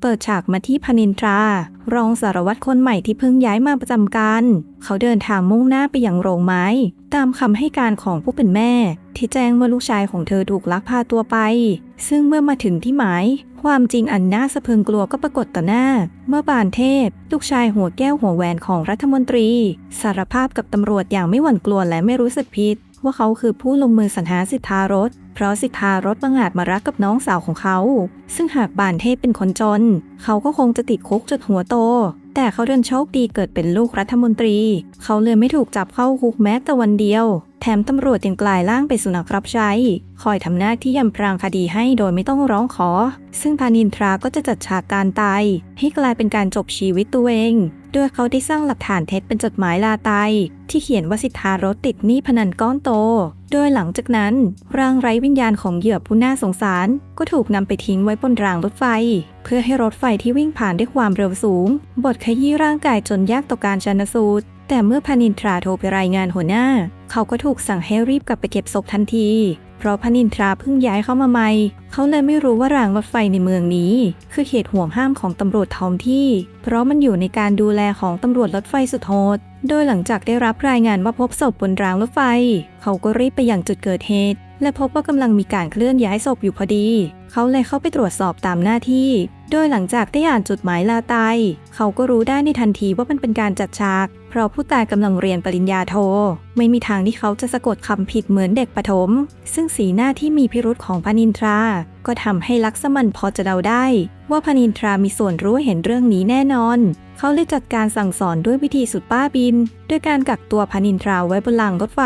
เปิดฉากมาที่พนินทรา รองสารวัตรคนใหม่ที่เพิ่งย้ายมาประจำการ เขาเดินทางมุ่งหน้าไปยังโรงไม้ ตามคำให้การของผู้เป็นแม่ ที่แจ้งว่าลูกชายของเธอถูกลักพาตัวไป ซึ่งเมื่อมาถึงที่หมาย ความจริงอันน่าสะพรึงกลัวก็ปรากฏต่อหน้า เมื่อบานเทพ ลูกชายหัวแก้วหัวแหวนของรัฐมนตรี สารภาพกับตำรวจอย่างไม่หวั่นกลัวและไม่รู้สึกผิด ว่าเขาคือผู้ลงมือสังหาสิทธารสเพราะสิทธารสบังอาจมารักกับน้องสาวของเขา ซึ่งหากบานเทพเป็นคนจน เขาก็คงจะติดคุกจนหัวโต แต่เขาเดินโชคดีเกิดเป็นลูกรัฐมนตรี เขาเลยไม่ถูกจับเข้าคุกแม้แต่วันเดียว แถมตำรวจยังกลายร่างเป็นสุนัขรับใช้ คอยทำหน้าที่ยำพรางคดีให้โดยไม่ต้องร้องขอ ซึ่งพานินทราก็จะจัดฉากการตายให้กลายเป็นการจบชีวิตตัวเอง โดยเขาได้สร้างหลักฐานเท็จเป็นจดหมายลาตายที่เขียนว่าสิทธารสติดหนี้พนันก้อนโต โดยหลังจากนั้น ร่างไร้วิญญาณของเหยื่อผู้น่าสงสาร ก็ถูกนำไปทิ้งไว้บนรางรถไฟ เพื่อให้รถไฟที่วิ่งผ่านด้วยความเร็วสูง บดขยี้ร่างกายจนยากต่อการชันสูตร แต่เมื่อพานินทราโทรไปรายงานหัวหน้า เขาก็ถูกสั่งให้รีบกลับไปเก็บศพทันที เพราะพนินทราเพิ่งย้ายเข้ามาใหม่ เขาเลยไม่รู้ว่ารางรถไฟในเมืองนี้ คือเขตห่วงห้ามของตำรวจท้องที่ เพราะมันอยู่ในการดูแลของตำรวจรถไฟสุดโหดโดยหลังจากได้รับรายงานว่าพบศพบนรางรถไฟ เขาก็รีบไปยังจุดเกิดเหตุ และพบว่ากำลังมีการเคลื่อนย้ายศพอยู่พอดี เขาเลยเข้าไปตรวจสอบตามหน้าที่ โดยหลังจากได้อ่านจดหมายลาตาย เขาก็รู้ได้ในทันทีว่ามันเป็นการจัดฉาก เพราะผู้ตายกำลังเรียนปริญญาโท ไม่มีทางที่เขาจะสะกดคำผิดเหมือนเด็กประถมซึ่งสีหน้าที่มีพิรุษของพานินทรา ก็ทำให้ลักษมันพอจะเดาได้ ว่าพานินทรามีส่วนรู้เห็นเรื่องนี้แน่นอน เขาเลยจัดการสั่งสอนด้วยวิธีสุดป้าบิน ด้วยการกักตัวพานินทราไว้บนรางรถไฟ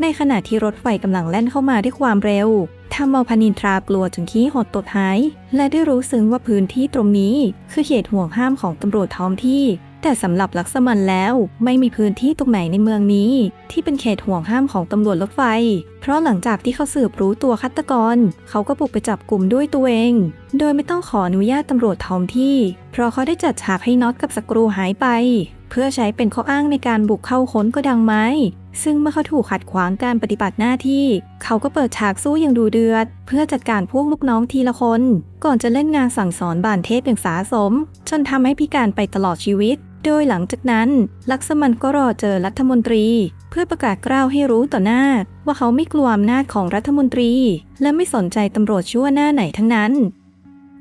ในขณะที่รถไฟกำลังแล่นเข้ามาด้วยความเร็วทำเอาพานินทรากลัวจนขี้หดตดหาย และได้รู้ซึงว่าพื้นที่ตรงนี้ คือเขตห่วงห้ามของตำรวจท้องที่ แต่สำหรับลักษมันแล้ว ไม่มีพื้นที่ตรงไหนในเมืองนี้ ที่เป็นเขตห่วงห้ามของตำรวจรถไฟ เพราะหลังจากที่เขาสืบรู้ตัวฆาตกร เขาก็บุกไปจับกลุ่มด้วยตัวเอง โดยไม่ต้องขออนุญาตตำรวจท้องที่ เพราะเขาได้จัดฉากให้น็อตกับสกรูหายไป เพื่อใช้เป็นข้ออ้างในการบุกเข้าค้นก็ดังไม้ซึ่งเมื่อเขาถูกขัดขวางการปฏิบัติหน้าที่ เขาก็เปิดฉากสู้อย่างดูเดือด เพื่อจัดการพวกลูกน้องทีละคน ก่อนจะเล่นงานสั่งสอนบานเทพอย่างสาสม จนทำให้พิการไปตลอดชีวิตโดยหลังจากนั้น ลักษมันก็รอเจอรัฐมนตรี เพื่อประกาศกล้าวให้รู้ต่อหน้า ว่าเขาไม่กลัวอำนาจของรัฐมนตรี และไม่สนใจตำรวจชั่วหน้าไหนทั้งนั้น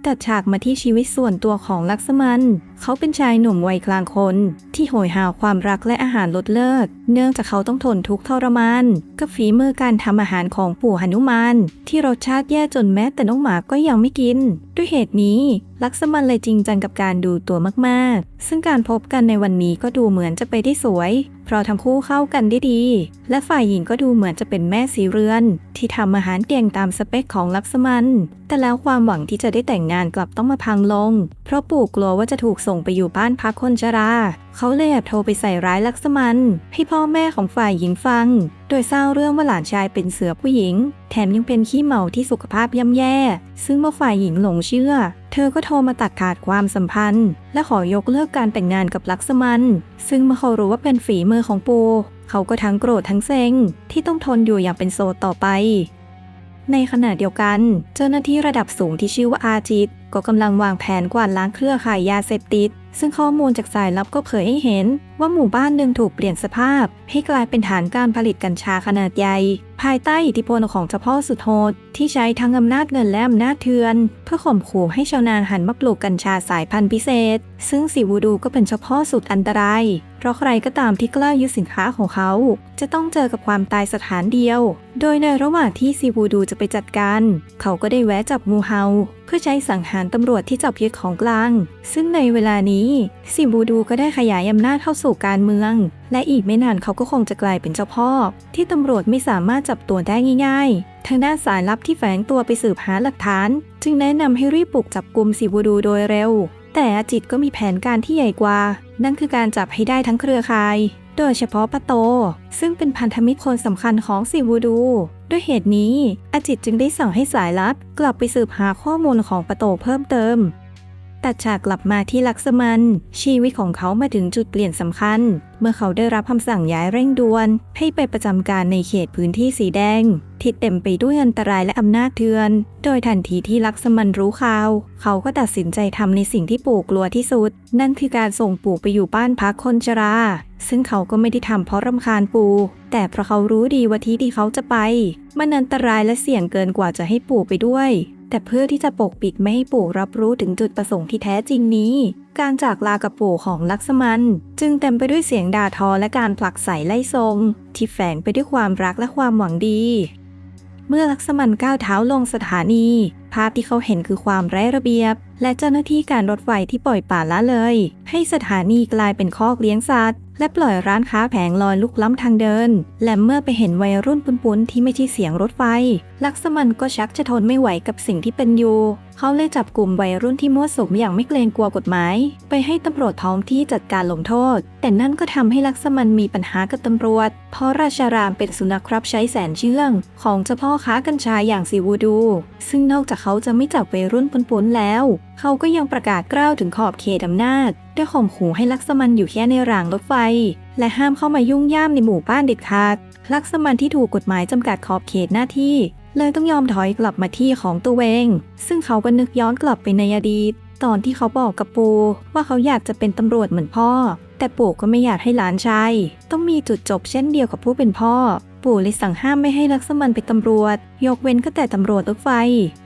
ตัดฉากมาที่ชีวิตส่วนตัวของลักษมัน เขาเป็นชายหนุ่มวัยกลางคน ที่โหยหาความรักและอาหารลดเลิก เนื่องจากเขาต้องทนทุกข์ทรมาน กับฝีมือการทำอาหารของปู่หนุมาน ที่รสชาติแย่จนแม้แต่น้องหมาก็ยังไม่กิน ด้วยเหตุนี้ลักษมันเลยจริงจังกับการดูตัวมากๆ ซึ่งการพบกันในวันนี้ก็ดูเหมือนจะไปได้สวย เพราะทั้งคู่เข้ากันได้ดี และฝ่ายหญิงก็ดูเหมือนจะเป็นแม่สีเรือน ที่ทำอาหารเก่งตามสเปคของลักษมัน แต่แล้วความหวังที่จะได้แต่งงานกลับต้องมาพังลง เพราะปู่กลัวว่าจะถูกส่งไปอยู่บ้านพักคนชรา เขาเลยแอบโทรไปใส่ร้ายลักษมัน ให้พ่อแม่ของฝ่ายหญิงฟัง โดยสร้างเรื่องว่าหลานชายเป็นเสือผู้หญิง แถมยังเป็นขี้เมาที่สุขภาพย่ำแย่ ซึ่งเมื่อฝ่ายหญิงหลงเชื่อ เธอก็โทรมาตัดขาดความสัมพันธ์ และขอยกเลิกการแต่งงานกับลักษมัน ซึ่งเมื่อเขารู้ว่าเป็นฝีมือของปู เขาก็ทั้งโกรธทั้งเซ็งที่ต้องทนอยู่อย่างเป็นโซต่อไปในขณะเดียวกัน เจ้าหน้าที่ระดับสูงที่ชื่อว่าอาจิต ก็กำลังวางแผนกวาดล้างเครือข่ายยาเสพติด ซึ่งข้อมูลจากสายลับก็เผยให้เห็น ว่าหมู่บ้านหนึ่งถูกเปลี่ยนสภาพ ให้กลายเป็นฐานการผลิตกัญชาขนาดใหญ่ ภายใต้อิทธิพลของเจ้าพ่อสุดโหดที่ใช้ทั้งอำนาจเงินและอำนาจเถื่อน เพื่อข่มขู่ให้ชาวนาหันมาปลูกกัญชาสายพันธุ์พิเศษ ซึ่งสีวูดูก็เป็นเจ้าพ่อสุดอันตราย เพราะใครก็ตามที่กล้ายึดสินค้าของเขา จะต้องเจอกับความตายสถานเดียว โดยในระหว่างที่ซีวูดูจะไปจัดการ เขาก็ได้แวะจับงูเฮาเพื่อใช้สังหารตำรวจที่จับยึดของกลาง ซึ่งในเวลานี้ซีวูดูก็ได้ขยายอำนาจเข้าสู่การเมือง และอีกไม่นานเขาก็คงจะกลายเป็นเจ้าพ่อ ที่ตำรวจไม่สามารถจับตัวได้ง่ายๆ ทางด้านสายลับที่แฝงตัวไปสืบหาหลักฐาน จึงแนะนำให้รีบปลุกจับกลุ่มซีวูดูโดยเร็ว แต่อาจิตก็มีแผนการที่ใหญ่กว่า นั่นคือการจับให้ได้ทั้งเครือข่าย โดยเฉพาะปะโต ซึ่งเป็นพันธมิตรคนสำคัญของซีวูดูด้วยเหตุนี้อาจิตจึงได้สั่งให้สายลับ กลับไปสืบหาข้อมูลของปะโตเพิ่มเติม ตัดฉากกลับมาที่ลักษมัน ชีวิตของเขามาถึงจุดเปลี่ยนสำคัญ เมื่อเขาได้รับคำสั่งย้ายเร่งด่วน ให้ไปประจำการในเขตพื้นที่สีแดง ที่เต็มไปด้วยอันตรายและอำนาจเทือน โดยทันทีที่ลักษมันรู้ข่าว เขาก็ตัดสินใจทำในสิ่งที่ปู่กลัวที่สุด นั่นคือการส่งปู่ไปอยู่บ้านพักคนชรา ซึ่งเขาก็ไม่ได้ทำเพราะรำคาญปู่แต่เพราะเขารู้ดีว่าที่ที่เขาจะไป มันอันตรายและเสี่ยงเกินกว่าจะให้ปู่ไปด้วย แต่เพื่อที่จะปกปิดไม่ให้ปู่รับรู้ถึงจุดประสงค์ที่แท้จริงนี้ การจากลากับปู่ของลักษมัน จึงเต็มไปด้วยเสียงด่าทอและการผลักใส่ไล่ทรง ที่แฝงไปด้วยความรักและความหวังดี เมื่อลักษมันก้าวเท้าลงสถานี ภาพที่เขาเห็นคือความไร้ระเบียบ และเจ้าหน้าที่การรถไฟที่ปล่อยป่าละเลย ให้สถานีกลายเป็นคอกเลี้ยงสัตว์ และปล่อยร้านค้าแผงลอยลุกล้ำทางเดิน และเมื่อไปเห็นวัยรุ่นปุนๆที่ไม่ใช่เสียงรถไฟ ลักษมันก็ชักจะทนไม่ไหวกับสิ่งที่เป็นอยู่ เขาเลยจับกลุ่มวัยรุ่นที่มั่วสุมอย่างไม่เกรงกลัวกฎหมาย ไปให้ตำรวจท้องที่จัดการลงโทษ แต่นั่นก็ทำให้ลักษมันมีปัญหากับตำรวจ เพราะราชารามเป็นสุนัขครับใช้แสนเชื่อง ของเจ้าพ่อค้ากัญชาอย่างซีวูดู ซึ่งนอกจากเขาจะไม่จับวัยรุ่นปุนๆแล้ว เขาก็ยังประกาศกล้าวถึงขอบเขตอำนาจ ด้วยข่มขู่ให้ลักษมันอยู่แค่ในรางรถไฟ และห้ามเข้ามายุ่งย่ามในหมู่บ้านเด็ดขาด ลักษมันที่ถูกกฎหมายจำกัดขอบเขตหน้าที่ เลยต้องยอมถอยกลับมาที่ของตัวเองซึ่งเขาก็นึกย้อนกลับไปในอดีต ตอนที่เขาบอกกับปูว่าเขาอยากจะเป็นตำรวจเหมือนพ่อ แต่ปู่ก็ไม่อยากให้หลานชายต้องมีจุดจบเช่นเดียวกับผู้เป็นพ่อ ปู่เลยสั่งห้ามไม่ให้ลักษมันเป็นตำรวจ ยกเว้นก็แต่ตำรวจรถไฟ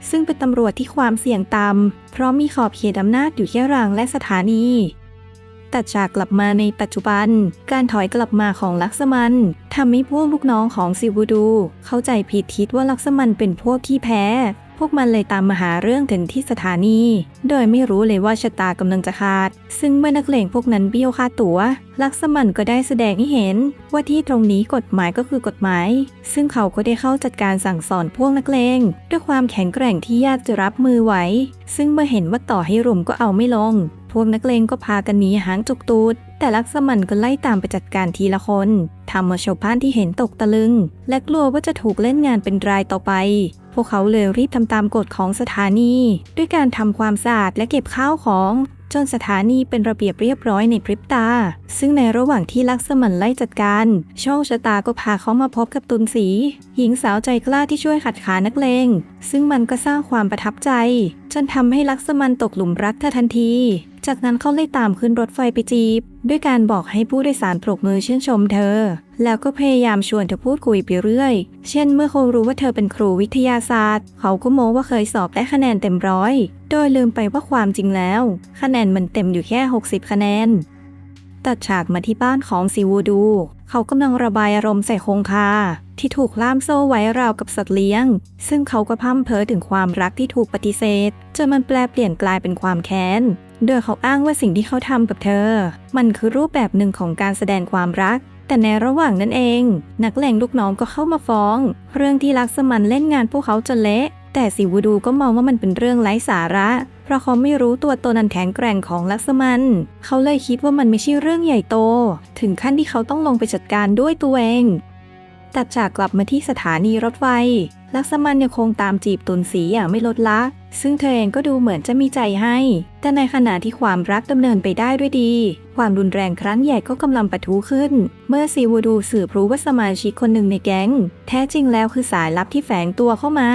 ซึ่งเป็นตำรวจที่ความเสี่ยงต่ำเพราะมีขอบเขตอำนาจอยู่แค่รางและสถานีตัดฉากกลับมาในปัจจุบัน การถอยกลับมาของลักษมันทำให้พวกลูกน้องของซิวูดู เข้าใจผิดคิดว่าลักษมันเป็นพวกที่แพ้ พวกมันเลยตามมาหาเรื่องถึงที่สถานี โดยไม่รู้เลยว่าชะตากำลังจะขาด ซึ่งเมื่อนักเลงพวกนั้นเบี้ยวค่าตัว๋ว ลักษมันก็ได้แสดงให้เห็น ว่าที่ตรงนี้กฎหมายก็คือกฎหมาย ซึ่งเขาก็ได้เข้าจัดการสั่งสอนพวกนักเลงด้วยความแข็งแกร่งที่ยากจะรับมือไหว ซึ่งเมื่อเห็นว่าต่อให้รุมก็เอาไม่ลง พวกนักเลงก็พากันหนีหางจุกตูดแต่ลักษมันก็ไล่ตามไปจัดการทีละคนทำมาชาวบ้านที่เห็นตกตะลึง และกลัวว่าจะถูกเล่นงานเป็นรายต่อไป วกเขาเลยรีบทำตามกฎของสถานี ด้วยการทำความสะอาดและเก็บข้าวของจนสถานีเป็นระเบียบเรียบร้อยในพริบตา ซึ่งในระหว่างที่ลักษมันไล่จัดการ โชคชะตาก็พาเขามาพบกับตุนสี หญิงสาวใจกล้าที่ช่วยขัดขานักเลง ซึ่งมันก็สร้างความประทับใจจนทำให้ลักษมันตกหลุมรักเธอทันที จากนั้นเขาเลยตามขึ้นรถไฟไปจีบ ด้วยการบอกให้ผู้โดยสารปรบมือชื่นชมเธอ แล้วก็พยายามชวนเธอพูดคุยไปเรื่อย เช่นเมื่อเขารู้ว่าเธอเป็นครูวิทยาศาสตร์ เขาก็โม้ว่าเคยสอบได้คะแนนเต็มร้อย โดยลืมไปว่าความจริงแล้ว คะแนนมันเต็มอยู่แค่ 60 คะแนน ตัดฉากมาที่บ้านของซิวูดู เขากำลังระบายอารมณ์ใส่คงคา ที่ถูกล่ามโซ่ไว้ราวกับสัตว์เลี้ยง ซึ่งเขาก็พร่ำเพ้อถึงความรักที่ถูกปฏิเสธจนมันแปลเปลี่ยนกลายเป็นความแค้น โดยเขาอ้างว่าสิ่งที่เขาทำกับเธอ มันคือรูปแบบหนึ่งของการแสดงความรัก แต่ในระหว่างนั้นเอง นักเลงลูกน้องก็เข้ามาฟ้อง เรื่องที่ลักษมันเล่นงานพวกเขาจนเละ แต่สิวูดูก็มองว่ามันเป็นเรื่องไร้สาระ ราะเขาไม่รู้ตัวตนอันแข็งแกร่งของลักษมัน เขาเลยคิดว่ามันไม่ใช่เรื่องใหญ่โต ถึงขั้นที่เขาต้องลงไปจัดการด้วยตัวเองตัดจากกลับมาที่สถานีรถไฟ ลักษมันยังคงตามจีบตุนสีอย่างไม่ลดละ ซึ่งเธอเองก็ดูเหมือนจะมีใจให้ แต่ในขณะที่ความรักดำเนินไปได้ด้วยดี ความรุนแรงครั้งใหญ่ก็กำลังปะทุขึ้น เมื่อซีวูดูสืบรู้ว่าสมาชิกคนหนึ่งในแก๊ง แท้จริงแล้วคือสายลับที่แฝงตัวเข้ามา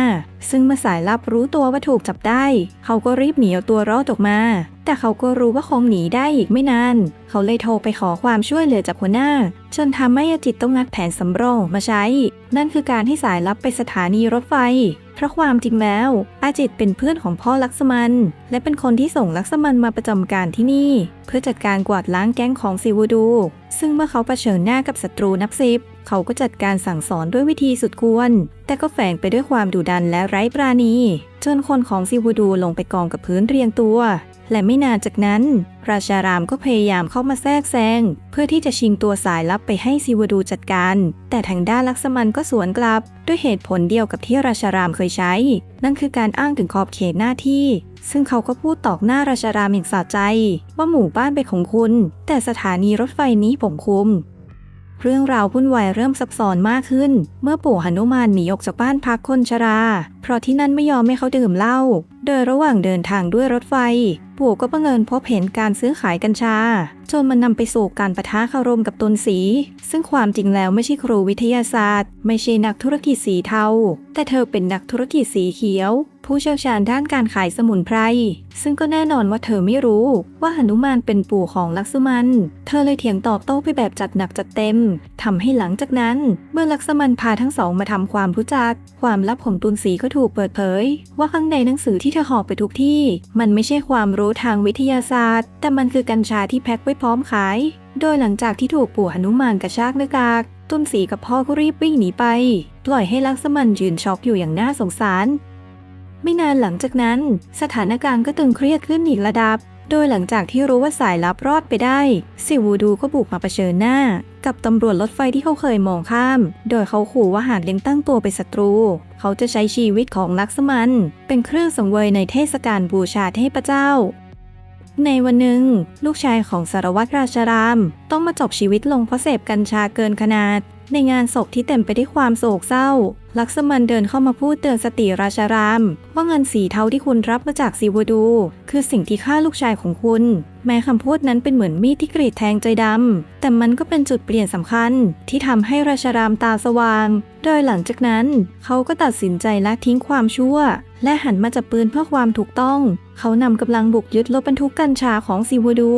ซึ่งเมื่อสายลับรู้ตัวว่าถูกจับได้ เขาก็รีบหนีเอาตัวรอดออกมา แต่เขาก็รู้ว่าคงหนีได้อีกไม่นาน เขาเลยโทรไปขอความช่วยเหลือจากหัวหน้า จนทำให้อาจิตต้องงัดแผนสำรองมาใช้ นั่นคือการให้สายลับไปสถานีรถไฟ เพราะความจริงแล้ว อาจิตเป็นเพื่อนของพ่อลักษมัน และเป็นคนที่ส่งลักษมันมาประจำการที่นี่ เพื่อจัดการกวาดล้างแก๊งของซิวูดู ซึ่งเมื่อเขาเผชิญหน้ากับศัตรูนับสิบ เขาก็จัดการสั่งสอนด้วยวิธีสุดควร แต่ก็แฝงไปด้วยความดุดันและไร้ปราณี จนคนของซิวูดูลงไปกองกับพื้นเรียงตัว และไม่นานจากนั้น ราชารามก็พยายามเข้ามาแทรกแซงเพื่อที่จะชิงตัวสายลับไปให้ซิวดูจัดการ แต่ทางด้านลักษมันก็สวนกลับ ด้วยเหตุผลเดียวกับที่ราชารามเคยใช้ นั่นคือการอ้างถึงขอบเขตหน้าที่ ซึ่งเขาก็พูดตอกหน้าราชารามอย่างสะใจ ว่าหมู่บ้านเป็นของคุณ แต่สถานีรถไฟนี้ผมคุม เรื่องราววุ่นวายเริ่มซับซ้อนมากขึ้น เมื่อปู่หนุมานหนีออกจากบ้านพักคนชรา เพราะที่นั่นไม่ยอมให้เขาดื่มเหล้า โดยระหว่างเดินทางด้วยรถไฟ ปู่ก็บังเอิญพบเห็นการซื้อขายกัญชา จนมันนำไปสู่การประทะคารมกับตนสี ซึ่งความจริงแล้วไม่ใช่ครูวิทยาศาสตร์ ไม่ใช่นักธุรกิจสีเทา แต่เธอเป็นนักธุรกิจสีเขียว ผู้เชี่ยวชาญด้านการขายสมุนไพร ซึ่งก็แน่นอนว่าเธอไม่รู้ว่าหนุมานเป็นปู่ของลักษมัน เธอเลยเถียงตอบโต้ไปแบบจัดหนักจัดเต็มทำให้หลังจากนั้น เมื่อลักษมันพาทั้งสองมาทำความรู้จัก ความลับของตุนสีก็ถูกเปิดเผย ว่าข้างในหนังสือที่เธอหอบไปทุกที่ มันไม่ใช่ความรู้ทางวิทยาศาสตร์ แต่มันคือกัญชาที่แพ็คไว้พร้อมขาย โดยหลังจากที่ถูกปู่หนุมานกระชากหน้ากากตุนสีกับพ่อก็รีบวิ่งหนีไป ปล่อยให้ลักษมันยืนช็อกอยู่อย่างน่าสงสาร ไม่นานหลังจากนั้น สถานการณ์ก็ตึงเครียดขึ้นอีกระดับ โดยหลังจากที่รู้ว่าสายลับรอดไปได้ซิวูดูก็บุกมาเผชิญหน้า กับตำรวจรถไฟที่เขาเคยมองข้าม โดยเขาขู่ว่าหากเล็งตั้งตัวเป็นศัตรู เขาจะใช้ชีวิตของลักษมัน เป็นเครื่องสังเวยในเทศกาลบูชาเทพเจ้าในวันหนึ่ง ลูกชายของสารวัตรราชราม ต้องมาจบชีวิตลงเพราะเสพกัญชาเกินขนาด ในงานศพที่เต็มไปด้วยความโศกเศร้า ลักษมันเดินเข้ามาพูดเตือนสติราชาราม ว่าเงินสีเทาที่คุณรับมาจากซีวดู คือสิ่งที่ฆ่าลูกชายของคุณ แม้คำพูดนั้นเป็นเหมือนมีดที่กรีดแทงใจดำ แต่มันก็เป็นจุดเปลี่ยนสำคัญ ที่ทำให้ราชารามตาสว่าง โดยหลังจากนั้น เขาก็ตัดสินใจละทิ้งความชั่ว และหันมาจับปืนเพื่อความถูกต้อง เขานำกำลังบุกยึดรถบรรทุกกัญชาของซีวดู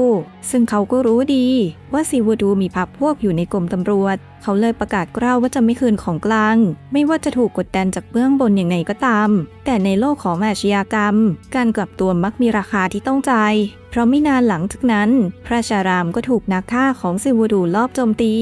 ซึ่งเขาก็รู้ดีว่าซีวดูมีพรรคพวกอยู่ในกรมตำรวจ เขาเลยประกาศกล้าวว่าจะไม่คืนของกลาง ไม่ว่าจะถูกกดดันจากเบื้องบนอย่างไรก็ตาม แต่ในโลกของอาชญากรรม การกลับตัวมักมีราคาที่ต้องจ่าย ราะไม่นานหลังจากนั้น พระชารามก็ถูกนักฆ่าของซิวูดูลอบโจมตี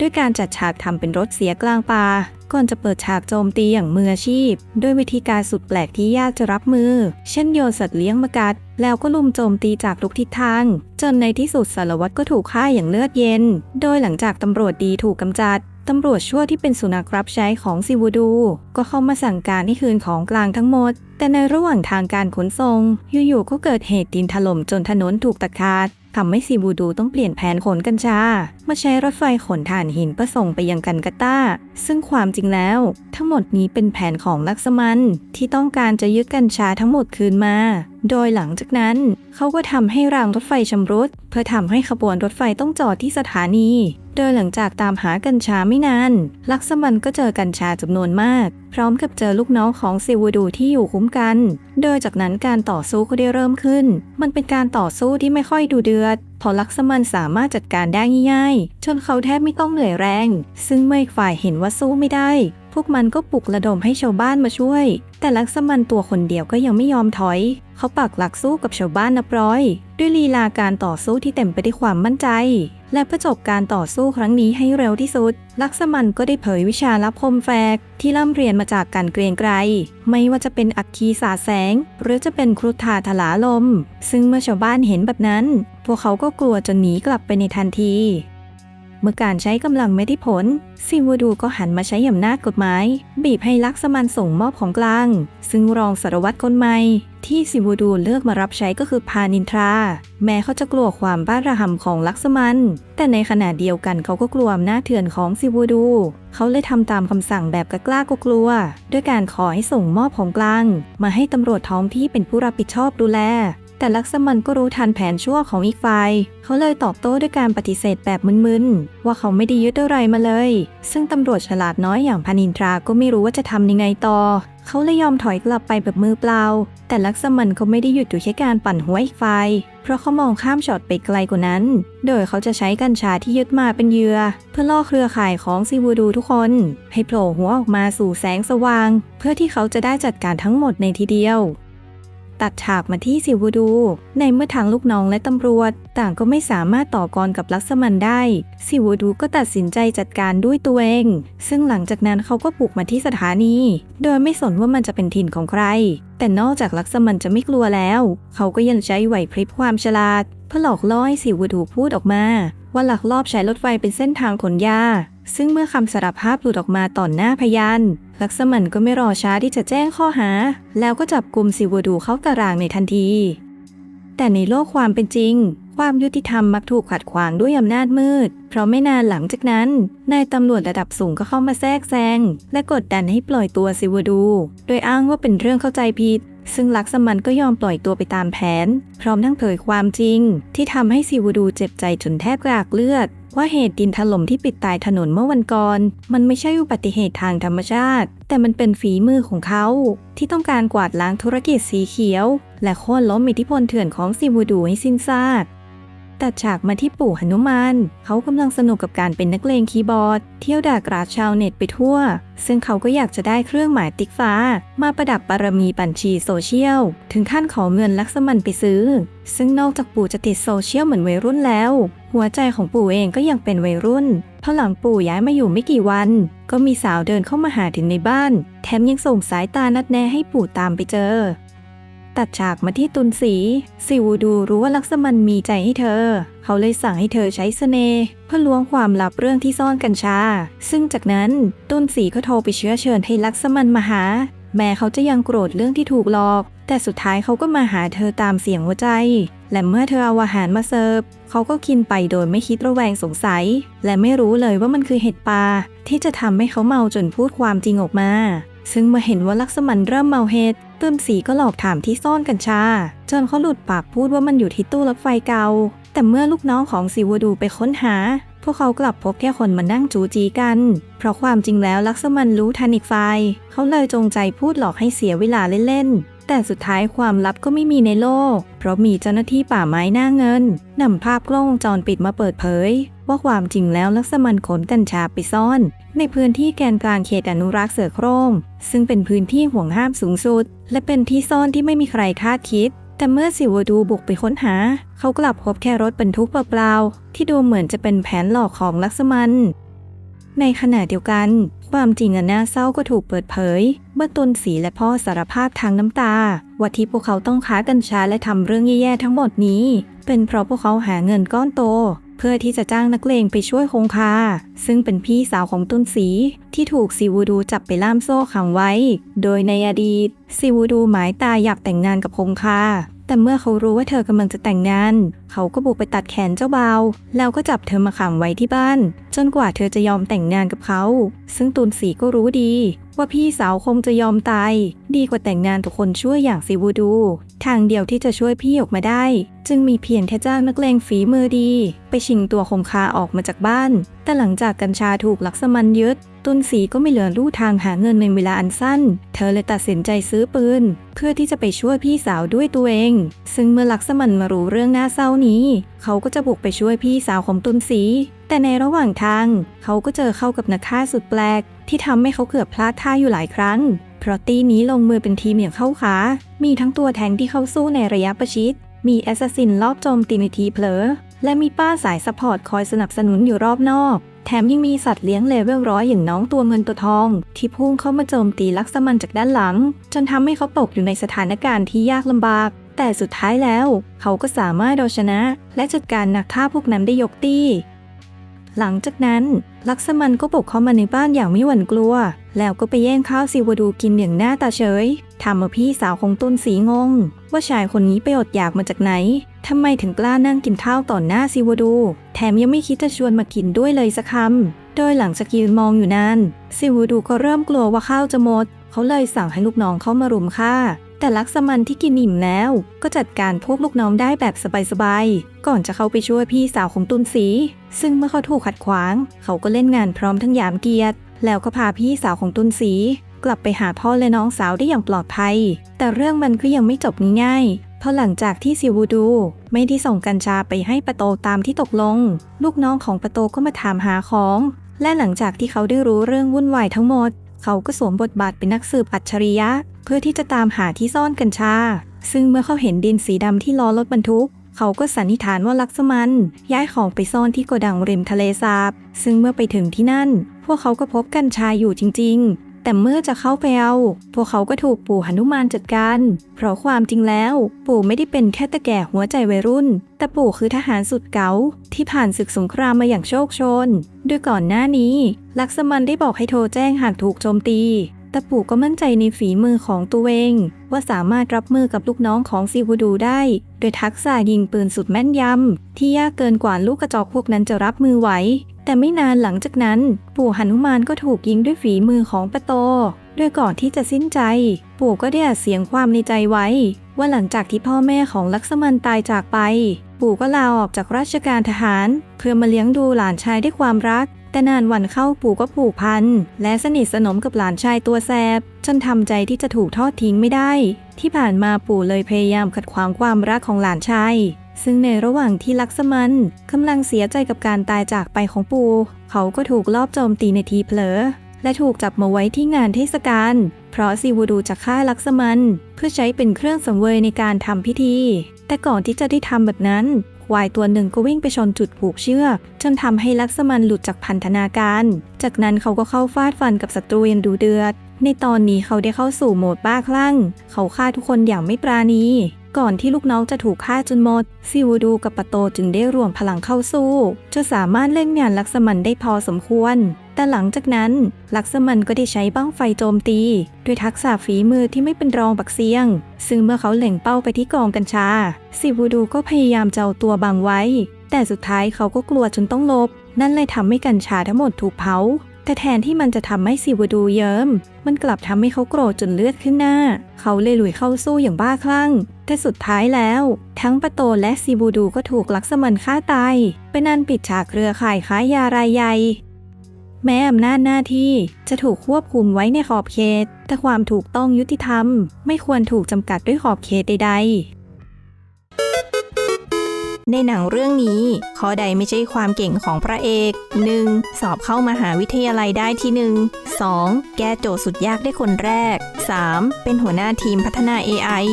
ด้วยการจัดฉากทำเป็นรถเสียกลางป่าก่อนจะเปิดฉากโจมตีอย่างมืออาชีพ ด้วยวิธีการสุดแปลกที่ยากจะรับมือ เช่นโยนสัตว์เลี้ยงมากัด แล้วก็ลุมโจมตีจากทุกทิศทาง จนในที่สุดสารวัตรก็ถูกฆ่าอย่างเลือดเย็น โดยหลังจากตำรวจดีถูกกำจัด ตำรวจชั่วที่เป็นสุนัขรับใช้ของซิวูดู ก็เข้ามาสั่งการให้คืนของกลางทั้งหมด แต่ในระหว่างทางการขนส่งอยู่ๆก็เกิดเหตุดินถล่มจนถนนถูกตัดขาดทำให้ซีวูดูต้องเปลี่ยนแผนขนกัญชา มาใช้รถไฟขนถ่านหินเพื่อส่งไปยังกันกาตาซึ่งความจริงแล้ว ทั้งหมดนี้เป็นแผนของลักษมันที่ต้องการจะยึดกัญชาทั้งหมดคืนมา โดยหลังจากนั้น เขาก็ทำให้รางรถไฟชำรุด เพื่อทำให้ขบวนรถไฟต้องจอดที่สถานี โดยหลังจากตามหากัญชาไม่นาน ลักษมันก็เจอกัญชาจำนวนมาก พร้อมกับเจอลูกน้องของซิวูดูที่อยู่คุ้มกัน โดยจากนั้นการต่อสู้ก็ได้เริ่มขึ้น มันเป็นการต่อสู้ที่ไม่ค่อยดูเดือดพอลักษมันสามารถจัดการได้ง่ายๆจนเขาแทบไม่ต้องเหนื่อยแรง ซึ่งเมื่อฝ่ายเห็นว่าสู้ไม่ได้ พวกมันก็ปลุกระดมให้ชาวบ้านมาช่วย แต่ลักษมันตัวคนเดียวก็ยังไม่ยอมถอย เขาปักหลักสู้กับชาวบ้านนับร้อย ด้วยลีลาการต่อสู้ที่เต็มไปด้วยความมั่นใจ และประจบการต่อสู้ครั้งนี้ให้เร็วที่สุด ลักษมันก็ได้เผยวิชาลับคมแฝกที่ร่ำเรียนมาจากการเกรียงไกร ไม่ว่าจะเป็นอัคคีสาแสง หรือจะเป็นครุฑาถลาลม ซึ่งเมื่อชาวบ้านเห็นแบบนั้น พวกเขาก็กลัวจนหนีกลับไปในทันที เมื่อการใช้กำลังไม่ได้ผล ซิวดูก็หันมาใช้อำนาจกฎหมาย บีบให้ลักษมันส่งมอบของกลาง ซึ่งรองสารวัตรคนใหม่ ที่ซิวดูเลือกมารับใช้ก็คือพานินทรา แม้เขาจะกลัวความบ้าระห่ำของลักษมัน แต่ในขณะเดียวกันเขาก็กลัวอำนาจเถื่อนของซิวดู เขาเลยทำตามคำสั่งแบบกล้าก็กลัว ด้วยการขอให้ส่งมอบของกลาง มาให้ตำรวจท้องที่เป็นผู้รับผิดชอบดูแล แต่ลักษมันก็รู้ทันแผนชั่วของอีกฝ่าย เขาเลยตอบโต้ด้วยการปฏิเสธแบบมึนๆ ว่าเขาไม่ได้ยึดอะไรมาเลย ซึ่งตำรวจฉลาดน้อยอย่างพานินทราก็ไม่รู้ว่าจะทำยังไงต่อ เขาเลยยอมถอยกลับไปแบบมือเปล่า แต่ลักษมันก็ไม่ได้หยุดอยู่แค่การปั่นหัวอีกฝ่ายเพราะเขามองข้ามช็อตไปไกลกว่านั้น โดยเขาจะใช้กัญชาที่ยึดมาเป็นเหยื่อเพื่อล่อเครือข่ายของซีวูดูทุกคน ให้โผล่หัวออกมาสู่แสงสว่าง เพื่อที่เขาจะได้จัดการทั้งหมดในทีเดียว ตัดฉากมาที่ซิวูดู ในเมื่อทางลูกน้องและตำรวจ ต่างก็ไม่สามารถต่อกรกับลักษมันได้ ซิวูดูก็ตัดสินใจจัดการด้วยตัวเอง ซึ่งหลังจากนั้นเขาก็บุกมาที่สถานี โดยไม่สนว่ามันจะเป็นถิ่นของใคร แต่นอกจากลักษมันจะไม่กลัวแล้ว เขาก็ยังใช้ไหวพริบความฉลาดเพื่อหลอกล่อให้ซิวูดูพูดออกมา ว่าหลักลอบใช้รถไฟเป็นเส้นทางขนยาซึ่งเมื่อคำสารภาพหลุดออกมาต่อหน้าพยาน ลักษมันก็ไม่รอช้าที่จะแจ้งข้อหา แล้วก็จับกลุ่มซิวดูเข้าตารางในทันที แต่ในโลกความเป็นจริง ความยุติธรรมมักถูกขัดขวางด้วยอำนาจมืด เพราะไม่นานหลังจากนั้น นายตำรวจระดับสูงก็เข้ามาแทรกแซง และกดดันให้ปล่อยตัวซิวดู โดยอ้างว่าเป็นเรื่องเข้าใจผิดซึ่งลักษมันก็ยอมปล่อยตัวไปตามแผน พร้อมทั้งเผยความจริง ที่ทำให้ซิวดูเจ็บใจจนแทบกรากเลือด ว่าเหตุดินถล่มที่ปิดตายถนนเมื่อวันก่อน มันไม่ใช่อุบัติเหตุทางธรรมชาติ แต่มันเป็นฝีมือของเขา ที่ต้องการกวาดล้างธุรกิจสีเขียว และโค่นล้มอิทธิพลเถื่อนของซิวดูให้สิ้นซาก ตัดฉากมาที่ปู่หนุมานเขากำลังสนุกกับการเป็นนักเลงคีย์บอร์ด เที่ยวด่ากราดชาวเน็ตไปทั่ว ซึ่งเขาก็อยากจะได้เครื่องหมายติ๊กฟ้า มาประดับบารมีบัญชีโซเชียล ถึงขั้นขอเงินลักษมันไปซื้อ ซึ่งนอกจากปู่จะติดโซเชียลเหมือนวัยรุ่นแล้ว หัวใจของปู่เองก็ยังเป็นวัยรุ่นเพราะหลังปู่ย้ายมาอยู่ไม่กี่วัน ก็มีสาวเดินเข้ามาหาถึงในบ้าน แถมยังส่งสายตานัดแนะให้ปู่ตามไปเจอ ตัดฉากมาที่ตุนสีซิวดูรู้ว่าลักษมันมีใจให้เธอ เขาเลยสั่งให้เธอใช้เสน่ห์เพื่อล้วงความลับเรื่องที่ซ่อนกัญชา ซึ่งจากนั้นตุนสีก็โทรไปเชื้อเชิญให้ลักษมันมาหา แม้เขาจะยังโกรธเรื่องที่ถูกหลอก แต่สุดท้ายเขาก็มาหาเธอตามเสียงหัวใจ และเมื่อเธอเอาอาหารมาเสิร์ฟเขาก็กินไปโดยไม่คิดระแวงสงสัย และไม่รู้เลยว่ามันคือเห็ดปลาที่จะทำให้เขาเมาจนพูดความจริงออกมา ซึ่งเมื่อเห็นว่าลักษมันเริ่มเมาเห็ด ต้นสีก็หลอกถามที่ซ่อนกัญชา จนเขาหลุดปากพูดว่ามันอยู่ที่ตู้รถไฟเก่าแต่เมื่อลูกน้องของซิวดูไปค้นหา พวกเขากลับพบแค่คนมานั่งจูจีกัน เพราะความจริงแล้วลักษมันรู้ทันอีกฝ่ายเขาเลยจงใจพูดหลอกให้เสียเวลาเล่นๆ แต่สุดท้ายความลับก็ไม่มีในโลก เพราะมีเจ้าหน้าที่ป่าไม้หน้าเงินนำภาพกล้องวงจรปิดมาเปิดเผย ว่าความจริงแล้วลักษมันขนกัญชาไปซ่อน ในพื้นที่แกนกลางเขตอนุรักษ์เสือโคร่งซึ่งเป็นพื้นที่ห่วงห้ามสูงสุด และเป็นที่ซ่อนที่ไม่มีใครคาดคิดแต่เมื่อสิวดูบุกไปค้นหา เขากลับพบแค่รถบรรทุกเปล่าๆที่ดูเหมือนจะเป็นแผนหลอกของลักษมัน ในขณะเดียวกัน ความจริงอันน่าเศร้าก็ถูกเปิดเผย เมื่อตนสีและพ่อสารภาพทางน้ำตา ว่าที่พวกเขาต้องค้ากัญชาและทำเรื่องแย่ๆทั้งหมดนี้ เป็นเพราะพวกเขาหาเงินก้อนโต เพื่อที่จะจ้างนักเลงไปช่วยคงคา ซึ่งเป็นพี่สาวของตุนสี ที่ถูกซิวูดูจับไปล่ามโซ่ขังไว้ โดยในอดีตซิวูดูหมายตาอยากแต่งงานกับคงคาแต่เมื่อเขารู้ว่าเธอกำลังจะแต่งงาน เขาก็บุกไปตัดแขนเจ้าบ่าวแล้วก็จับเธอมาขังไว้ที่บ้าน จนกว่าเธอจะยอมแต่งงานกับเขา ซึ่งตุนสีก็รู้ดี ว่าพี่สาวคงจะยอมตาย ดีกว่าแต่งงานกับคนชั่วอย่างซิวูดู ทางเดียวที่จะช่วยพี่ออกมาได้ จึงมีเพียงแค่จ้างนักเลงฝีมือดี ไปชิงตัวคงคาออกมาจากบ้านแต่หลังจากกัญชาถูกลักษมันยึด ตุนสีก็ไม่เหลือลู่ทางหาเงินในเวลาอันสั้น เธอเลยตัดสินใจซื้อปืน เพื่อที่จะไปช่วยพี่สาวด้วยตัวเอง ซึ่งเมื่อลักษมันมารู้เรื่องน่าเศร้านี้ เขาก็จะบุกไปช่วยพี่สาวของตุนสี แต่ในระหว่างทาง เขาก็เจอเข้ากับนักฆ่าสุดแปลก ที่ทำให้เขาเกือบพลาดท่าอยู่หลายครั้งเพราะตีนี้ลงมือเป็นทีมอย่างเข้าขา มีทั้งตัวแทงที่เข้าสู้ในระยะประชิด มีแอสซัสซินรอบโจมตีในทีเผลอ และมีป้าสายสปอร์ตคอยสนับสนุนอยู่รอบนอก แถมยังมีสัตว์เลี้ยงเลเวลร้อยอย่างน้องตัวเงินตัวทอง ที่พุ่งเข้ามาโจมตีลักษมันจากด้านหลัง จนทำให้เขาตกอยู่ในสถานการณ์ที่ยากลำบาก แต่สุดท้ายแล้ว เขาก็สามารถเอาชนะ และจัดการนักฆ่าพวกนั้นได้ยกตี้ หลังจากนั้น ลักษมันก็บุกเข้ามาในบ้านอย่างไม่หวั่นกลัว แล้วก็ไปแย่งข้าวซิวดูกินอย่างหน้าตาเฉย ทำเอาพี่สาวของตุนสีงง ว่าชายคนนี้ไปอดอยากมาจากไหนทำไมถึงกล้านั่งกินข้าวต่อหน้าซิวดู แถมยังไม่คิดจะชวนมากินด้วยเลยสักคำโดยหลังจากยืนมองอยู่นานซิวดูก็เริ่มกลัวว่าข้าวจะหมด เขาเลยสั่งให้ลูกน้องเข้ามารุมฆ่า แต่ลักษมันที่กินอิ่มแล้ว ก็จัดการพวกลูกน้องได้แบบสบายๆ ก่อนจะเข้าไปช่วยพี่สาวของตุนสี ซึ่งเมื่อเขาถูกขัดขวาง เขาก็เล่นงานพร้อมทั้งยามเกียรติ แล้วก็พาพี่สาวของตุนสี กลับไปหาพ่อและน้องสาวได้อย่างปลอดภัย แต่เรื่องมันก็ยังไม่จบง่ายๆเพราะหลังจากที่ซิวูดูไม่ได้ส่งกัญชาไปให้ปะโตตามที่ตกลง ลูกน้องของปะโตก็มาถามหาของ และหลังจากที่เขาได้รู้เรื่องวุ่นวายทั้งหมด เขาก็สวมบทบาทเป็นนักสืบอัจฉริยะ เพื่อที่จะตามหาที่ซ่อนกัญชา ซึ่งเมื่อเขาเห็นดินสีดำที่ล้อรถบรรทุกเขาก็สันนิษฐานว่าลักษมันย้ายของไปซ่อนที่โกดังริมทะเลสาบ ซึ่งเมื่อไปถึงที่นั่น พวกเขาก็พบกัญชาอยู่จริง ๆ แต่เมื่อจะเข้าไปเอา พวกเขาก็ถูกปู่หนุมานจัดการ เพราะความจริงแล้ว ปู่ไม่ได้เป็นแค่ตะแก่หัวใจวัยรุ่น แต่ปู่คือทหารสุดเก๋าที่ผ่านศึกสงครามมาอย่างโชคโชน ด้วยก่อนหน้านี้ ลักษมันได้บอกให้โทรแจ้งหากถูกโจมตี แต่ปู่ก็มั่นใจในฝีมือของตัวเองว่าสามารถรับมือกับลูกน้องของซิวูดูได้ โดยทักษะยิงปืนสุดแม่นยำ ที่ยากเกินกว่าลูกกระจอกพวกนั้นจะรับมือไหว แต่ไม่นานหลังจากนั้น ปู่หนุมานก็ถูกยิงด้วยฝีมือของปะโตโดยก่อนที่จะสิ้นใจ ปู่ก็ได้อัดเสียงความในใจไว้ ว่าหลังจากที่พ่อแม่ของลักษมันตายจากไป ปู่ก็ลาออกจากราชการทหาร เพื่อมาเลี้ยงดูหลานชายด้วยความรัก แต่นานวันเข้าปู่ก็ผูกพัน และสนิทสนมกับหลานชายตัวแสบจนทำใจที่จะถูกทอดทิ้งไม่ได้ ที่ผ่านมาปู่เลยพยายามขัดขวางความรักของหลานชายซึ่งในระหว่างที่ลักษมันกำลังเสียใจกับการตายจากไปของปู่เขาก็ถูกลอบโจมตีในทีเผลอ และถูกจับมาไว้ที่งานเทศกาลเพราะซีวูดูจะฆ่าลักษมัน เพื่อใช้เป็นเครื่องสังเวยในการทำพิธี แต่ก่อนที่จะได้ทำแบบนั้น วายตัวหนึ่งก็วิ่งไปชนจุดผูกเชือกจนทำให้ลักษมันหลุดจากพันธนาการ จากนั้นเขาก็เข้าฟาดฟันกับศัตรูอยันดูเดือด ในตอนนี้เขาได้เข้าสู่โหมดบ้าคลั่ง เขาฆ่าทุกคนอย่างไม่ปราณี ก่อนที่ลูกน้องจะถูกฆ่าจนหมด ซิวูดูกับปะโตจึงได้รวมพลังเข้าสู้จะสามารถเล่นงานลักษมันได้พอสมควร แต่หลังจากนั้นลักษมันก็ได้ใช้บ้างไฟโจมตี ด้วยทักษะฝีมือที่ไม่เป็นรองบักเซียง ซึ่งเมื่อเขาเล็งเป้าไปที่กองกัญชาซิวูดูก็พยายามจะเอาตัวบังไว้ แต่สุดท้ายเขาก็กลัวจนต้องลบ นั่นเลยทำให้กัญชาทั้งหมดถูกเผาแต่แทนที่มันจะทำให้ซิวดูเยิ้ม มันกลับทำให้เขาโกรธจนเลือดขึ้นหน้า เขาเลยลุยเข้าสู้อย่างบ้าคลั่ง แต่สุดท้ายแล้ว ทั้งปะโตและซิบูดูก็ถูกลักษมันฆ่าตาย เป็นนันปิดฉากเครือข่ายค้ายารายใหญ่ แม้อำนาจหน้าที่จะถูกควบคุมไว้ในขอบเขต แต่ความถูกต้องยุติธรรม ไม่ควรถูกจำกัดด้วยขอบเขตใด ๆ ในหนังเรื่องนี้ ข้อใดไม่ใช่ความเก่งของพระเอก 1. สอบเข้ามหาวิทยาลัยได้ที่ 1 2. แก้โจทย์สุดยากได้คนแรก 3. เป็นหัวหน้าทีมพัฒนา AI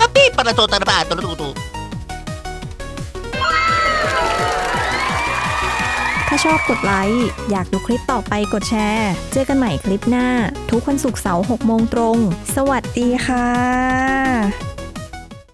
Tapi para to tarba to to to. ถ้า ชอบกดไลค์ อยากดูคลิปต่อไปกดแชร์ เจอกันใหม่คลิปหน้า ทุกวันศุกร์เสาร์6โมงตรง สวัสดีค่ะ